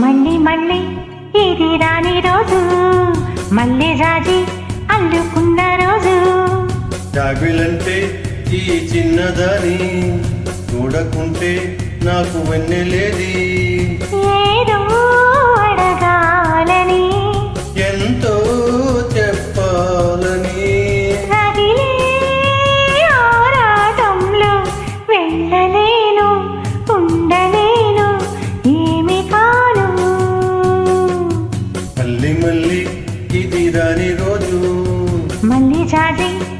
మళ్ళీ ఇది రాని రోజు? మళ్ళీ జాజి అల్లుకున్న రోజు. జాబిలంటే ఈ చిన్నదాని చూడకుంటే నాకు వెన్నెలేది. ఏదో అడగాలని మళ్ళీ జాజి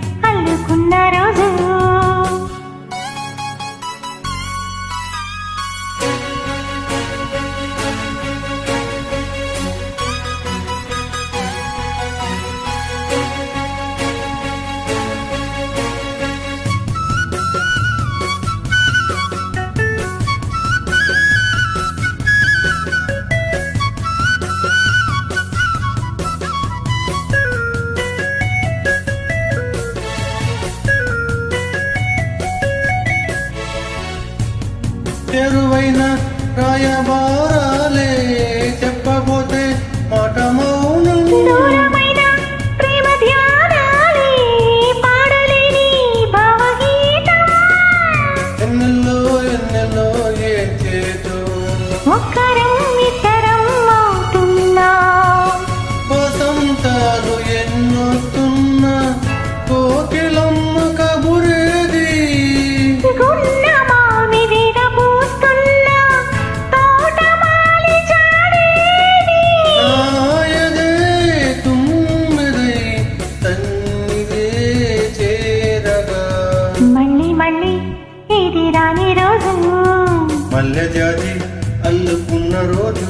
చెరువైన రాయబారాలే చెప్పబోతే మాట మౌనం. ఎన్నెల్లో ఎన్నెల్లో ఏం చేతు ఒక్కరం మళ్ళీ ఇది రాని రోజు. మల్లె జాతి అల్లుకున్న రోజు.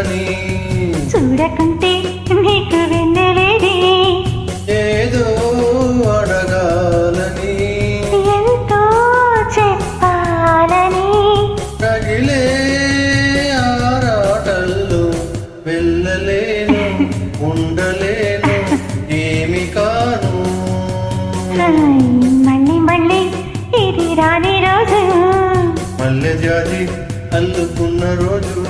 చిన్నదాని చూడకుంటే నీకు వెన్నెలేది ఏదో అడగాలని. ఎంతో చెప్పాలని. రగిలే ఆరాటల్లో వెళ్ళలేను ఉండలేను ఏమి కాను. మళ్ళీ మళ్ళీ ఇది రాని రోజు. మల్లె జాతి అల్లుకున్న రోజు.